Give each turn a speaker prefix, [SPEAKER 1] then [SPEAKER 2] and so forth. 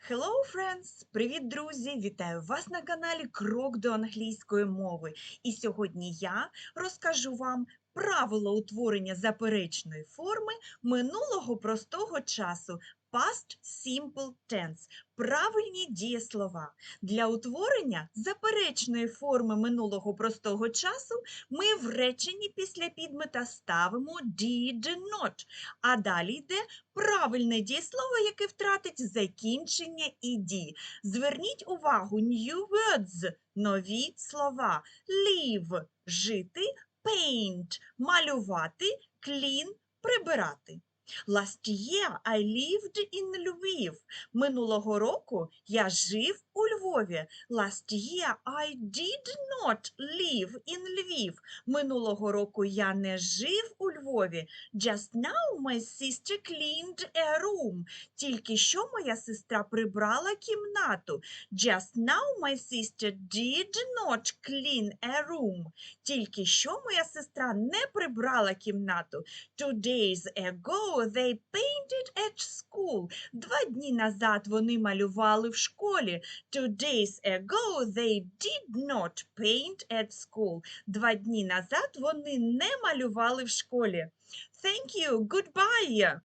[SPEAKER 1] Hello, friends! Привіт, друзі! Вітаю вас на каналі Крок до англійської мови. І сьогодні я розкажу вам правила утворення заперечної форми минулого простого часу Past Simple Tense – правильні дієслова. Для утворення заперечної форми минулого простого часу ми в реченні після підмета ставимо did not, а далі йде правильне дієслово, яке втратить закінчення «ed». Зверніть увагу new words – нові слова. Live – жити, paint – малювати, clean – прибирати. Last year I lived in Lviv. Минулого року я жив у Львові. Last year I did not live in Lviv. Минулого року я не жив у Львові. Just now my sister cleaned a room. Тільки що моя сестра прибрала кімнату. Just now my sister did not clean a room. Тільки що моя сестра не прибрала кімнату. Two days ago they painted at school. Два дні назад вони малювали в школі. Two days ago they did not paint at school. Два дні назад вони не малювали в школі. Thank you. Goodbye.